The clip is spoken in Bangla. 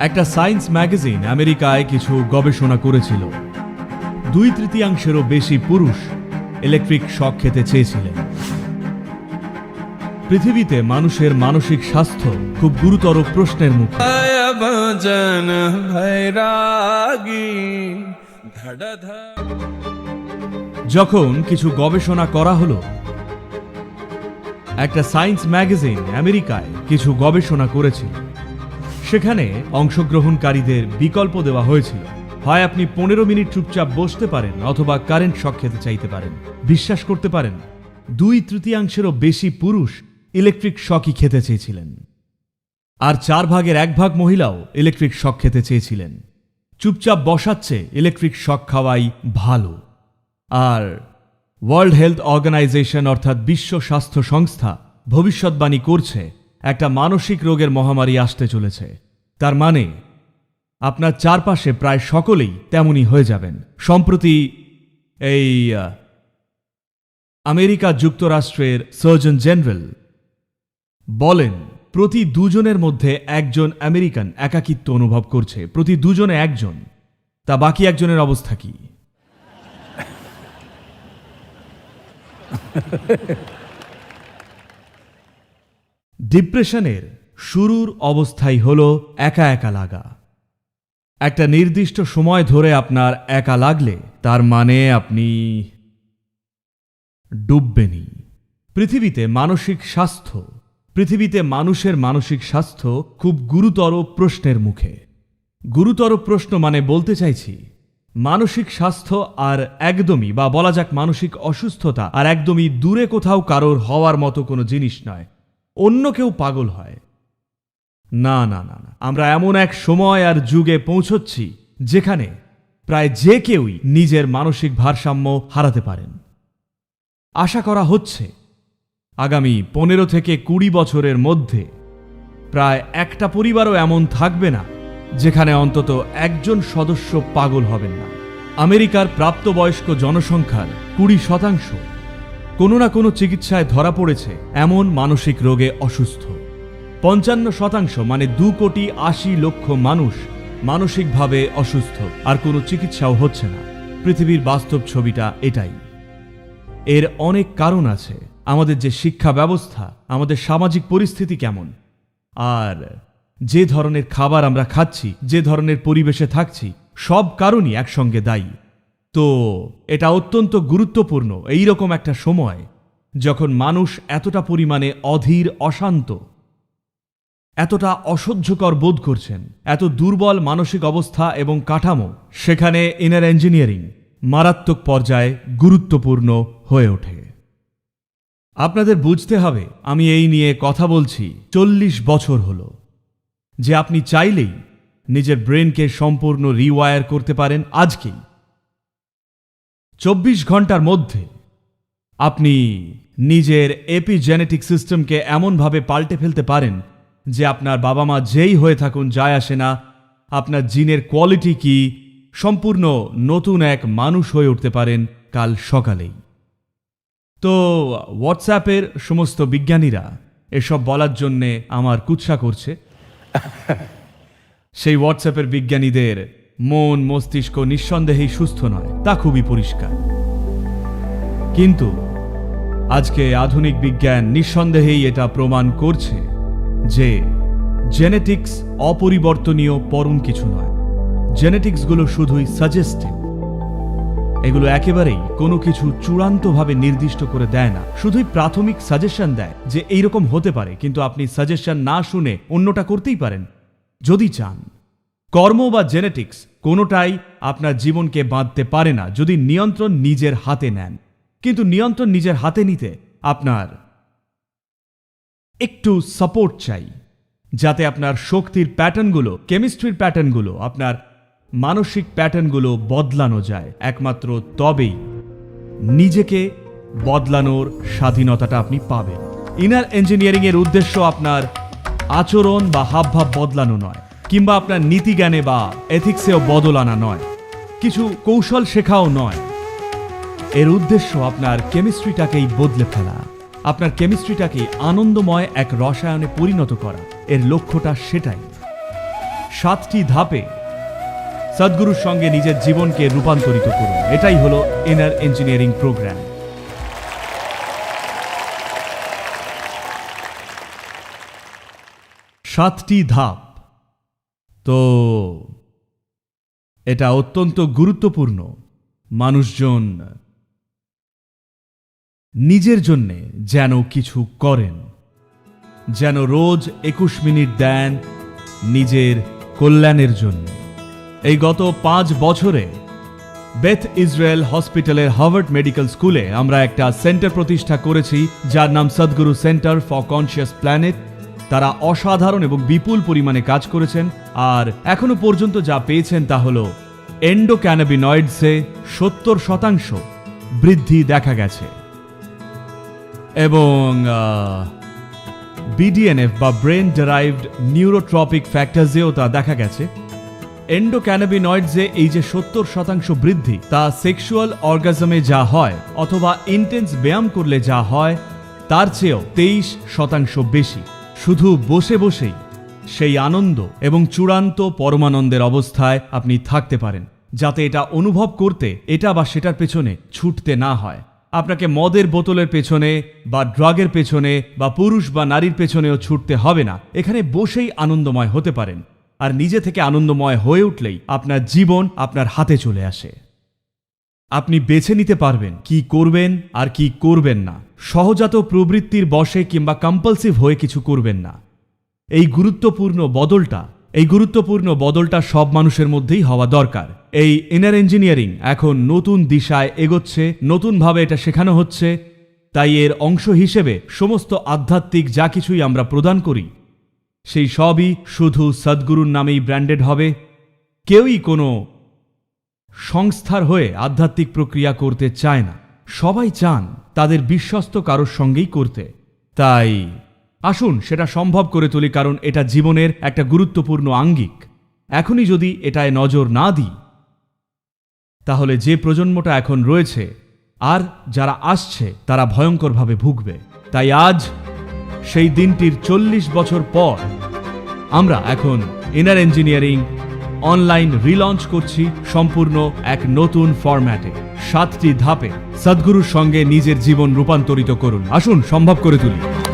একটা সায়েন্স ম্যাগাজিন আমেরিকায় কিছু গবেষণা করেছিল। দুই তৃতীয়াংশেরও বেশি পুরুষ ইলেকট্রিক শক খেতে চেয়েছিলেন। পৃথিবীতে মানুষের মানসিক স্বাস্থ্য খুব গুরুতর প্রশ্নের মুখে। যখন কিছু গবেষণা করা হলো, একটা সায়েন্স ম্যাগাজিন আমেরিকায় কিছু গবেষণা করেছিল। সেখানে অংশগ্রহণকারীদের বিকল্প দেওয়া হয়েছিল। হয় আপনি পনেরো মিনিট চুপচাপ বসতে পারেন অথবা কারেন্ট শক খেতে চাইতে পারেন। বিশ্বাস করতে পারেন, দুই তৃতীয়াংশেরও বেশি পুরুষ ইলেকট্রিক শকই খেতে চেয়েছিলেন। আর চার ভাগের এক ভাগ মহিলাও ইলেকট্রিক শক খেতে চেয়েছিলেন। চুপচাপ বসাচ্ছে ইলেকট্রিক শক খাওয়াই ভালো। আর ওয়ার্ল্ড হেলথ অর্গানাইজেশন অর্থাৎ বিশ্ব স্বাস্থ্য সংস্থা ভবিষ্যৎবাণী করছে একটা মানসিক রোগের মহামারী আসতে চলেছে। তার মানে আপনার চারপাশে প্রায় সকলেই তেমনই হয়ে যাবেন। সম্প্রতি এই আমেরিকা যুক্তরাষ্ট্রের সার্জন জেনারেল বলেন, প্রতি দুজনের মধ্যে একজন আমেরিকান একাকিত্ব অনুভব করছে। প্রতি দুজনে একজন, তা বাকি একজনের অবস্থা কি? ডিপ্রেশনের শুরুর অবস্থাই হল একা একা লাগা। একটা নির্দিষ্ট সময় ধরে আপনার একা লাগলে তার মানে আপনি ডুববেনই। পৃথিবীতে মানসিক স্বাস্থ্য, পৃথিবীতে মানুষের মানসিক স্বাস্থ্য খুব গুরুতর প্রশ্নের মুখে। গুরুতর প্রশ্ন মানে বলতে চাইছি, মানসিক স্বাস্থ্য আর একদমই বা বলা যাক মানসিক অসুস্থতা আর একদমই দূরে কোথাও কারোর হওয়ার মতো কোনো জিনিস নয়। অন্য কেউ পাগল হয়। না না না না। আমরা এমন এক সময় আর যুগে পৌঁছচ্ছি যেখানে প্রায় যে কেউই নিজের মানসিক ভারসাম্য হারাতে পারেন। আশা করা হচ্ছে আগামী পনেরো থেকে কুড়ি বছরের মধ্যে প্রায় একটা পরিবারও এমন থাকবে না যেখানে অন্তত একজন সদস্য পাগল হবেন না। আমেরিকার প্রাপ্তবয়স্ক জনসংখ্যার কুড়ি শতাংশ কোনো না কোনো চিকিৎসায় ধরা পড়েছে এমন মানসিক রোগে অসুস্থ। পঞ্চান্ন শতাংশ মানে দু কোটি আশি লক্ষ মানুষ মানসিকভাবে অসুস্থ, আর কোনো চিকিৎসাও হচ্ছে না। পৃথিবীর বাস্তব ছবিটা এটাই। এর অনেক কারণ আছে। আমাদের যে শিক্ষা ব্যবস্থা, আমাদের সামাজিক পরিস্থিতি কেমন? আর যে ধরনের খাবার আমরা খাচ্ছি, যে ধরনের পরিবেশে থাকছি, সব কারণই একসঙ্গে দায়ী। তো এটা অত্যন্ত গুরুত্বপূর্ণ এই রকম একটা সময়, যখন মানুষ এতটা পরিমাণে অধীর, অশান্ত, এতটা অসহ্যকর বোধ করছেন, এত দুর্বল মানসিক অবস্থা এবং কাঠামো, সেখানে ইনার ইঞ্জিনিয়ারিং মারাত্মক পর্যায়ে গুরুত্বপূর্ণ হয়ে ওঠে। আপনাদের বুঝতে হবে, আমি এই নিয়ে কথা বলছি চল্লিশ বছর হলো, যে আপনি চাইলেই নিজের ব্রেনকে সম্পূর্ণ রিওয়ায়ার করতে পারেন আজকেই। চব্বিশ ঘণ্টার মধ্যে আপনি নিজের এপিজেনেটিক সিস্টেমকে এমনভাবে পাল্টে ফেলতে পারেন যে আপনার বাবা মা যেই হয়ে থাকুন যায় আসে না। আপনার জিনের কোয়ালিটি কি? সম্পূর্ণ নতুন এক মানুষ হয়ে উঠতে পারেন কাল সকালেই। তো হোয়াটসঅ্যাপের সমস্ত বিজ্ঞানীরা এসব বলার জন্যে আমার কুৎসা করছে। সেই হোয়াটসঅ্যাপের বিজ্ঞানীদের মন মস্তিষ্ক নিঃসন্দেহেই সুস্থ নয়, তা খুবই পরিষ্কার। কিন্তু আজকে আধুনিক বিজ্ঞান নিঃসন্দেহেই এটা প্রমাণ করছে যে জেনেটিক্স অপরিবর্তনীয় পরম কিছু নয়। জেনেটিক্সগুলো শুধুই সাজেস্টিভ। এগুলো একেবারেই কোনো কিছু চূড়ান্তভাবে নির্দিষ্ট করে দেয় না। শুধুই প্রাথমিক সাজেশন দেয় যে এইরকম হতে পারে, কিন্তু আপনি সাজেশন না শুনে অন্যটা করতেই পারেন। যদি চান, কর্ম বা জেনেটিক্স কোনোটাই আপনার জীবনকে বাঁধতে পারে না যদি নিয়ন্ত্রণ নিজের হাতে নেন। কিন্তু নিয়ন্ত্রণ নিজের হাতে নিতে আপনার একটু সাপোর্ট চাই, যাতে আপনার শক্তির প্যাটার্নগুলো কেমিস্ট্রির প্যাটার্নগুলো, আপনার মানসিক প্যাটার্নগুলো বদলানো যায়। একমাত্র তবেই নিজেকে বদলানোর স্বাধীনতাটা আপনি পাবেন। ইনার ইঞ্জিনিয়ারিংয়ের উদ্দেশ্য আপনার আচরণ বা হাবভাব বদলানো নয়। কিংবা আপনার নীতিজ্ঞানে বা এথিক্সেও বদল আনা নয়, কিছু কৌশল শেখাও নয়। এর উদ্দেশ্য আপনার কেমিস্ট্রিটাকেই বদলে ফেলা, আপনার কেমিস্ট্রিটাকে আনন্দময় এক রসায়নে পরিণত করা। এর লক্ষ্যটা সেটাই। সাতটি ধাপে সদ্গুরুর সঙ্গে নিজের জীবনকে রূপান্তরিত করুন। এটাই হলো ইনার ইঞ্জিনিয়ারিং প্রোগ্রাম সাতটি ধাপ। তো এটা অত্যন্ত গুরুত্বপূর্ণ মানুষজন নিজের জন্যে যেন কিছু করেন, যেন রোজ একুশ মিনিট দেন নিজের কল্যাণের জন্য। এই গত পাঁচ বছরে বেথ ইসরায়েল হসপিটালের হার্ভার্ড মেডিকেল স্কুলে আমরা একটা সেন্টার প্রতিষ্ঠা করেছি, যার নাম Sadhguru centre for conscious planet. তারা অসাধারণ এবং বিপুল পরিমাণে কাজ করেছেন, আর এখনও পর্যন্ত যা পেয়েছেন তা হল এন্ডোক্যানাবিনয়েডসে সত্তর শতাংশ বৃদ্ধি দেখা গেছে। এবং বিডিএনএফ বা ব্রেন ডেরাইভড নিউরোট্রপিক ফ্যাক্টরসেও তা দেখা গেছে। এন্ডোক্যানাবিনয়েডসে এই যে সত্তর শতাংশ বৃদ্ধি, তা সেক্সুয়াল অর্গাজমে যা হয় অথবা ইন্টেন্স ব্যায়াম করলে যা হয়, তার চেয়েও তেইশ শতাংশ বেশি। শুধু বসে বসেই সেই আনন্দ এবং চূড়ান্ত পরমানন্দের অবস্থায় আপনি থাকতে পারেন, যাতে এটা অনুভব করতে এটা বা সেটার পেছনে ছুটতে না হয়। আপনাকে মদের বোতলের পেছনে বা ড্রাগের পেছনে বা পুরুষ বা নারীর পেছনেও ছুটতে হবে না। এখানে বসেই আনন্দময় হতে পারেন। আর নিজে থেকে আনন্দময় হয়ে উঠলেই আপনার জীবন আপনার হাতে চলে আসে। আপনি বেছে নিতে পারবেন কি করবেন আর কি করবেন না। সহজাত প্রবৃত্তির বশে কিংবা কম্পালসিভ হয়ে কিছু করবেন না। এই গুরুত্বপূর্ণ বদলটা, এই গুরুত্বপূর্ণ বদলটা সব মানুষের মধ্যেই হওয়া দরকার। এই ইনার ইঞ্জিনিয়ারিং এখন নতুন দিশায় এগোচ্ছে, নতুনভাবে এটা শেখানো হচ্ছে। তাই এর অংশ হিসেবে সমস্ত আধ্যাত্মিক যা কিছুই আমরা প্রদান করি, সেই সবই শুধু সদ্গুরুর নামেই ব্র্যান্ডেড হবে। কেউই কোনো সংস্থার হয়ে আধ্যাত্মিক প্রক্রিয়া করতে চায় না। সবাই চান তাদের বিশ্বস্ত কারোর সঙ্গেই করতে। তাই আসুন সেটা সম্ভব করে তুলি কারণ এটা জীবনের একটা গুরুত্বপূর্ণ আঙ্গিক। এখনই যদি এটায় নজর না দিই, তাহলে যে প্রজন্মটা এখন রয়েছে আর যারা আসছে তারা ভয়ঙ্করভাবে ভুগবে। তাই আজ সেই দিনটির চল্লিশ বছর পর আমরা এখন ইনার ইঞ্জিনিয়ারিং অনলাইন রিলঞ্চ করছি সম্পূর্ণ এক নতুন ফরম্যাটে। সাতটি ধাপে সদ্গুরুর সঙ্গে নিজের জীবন রূপান্তরিত করুন। আসুন, সম্ভব করে তুলি।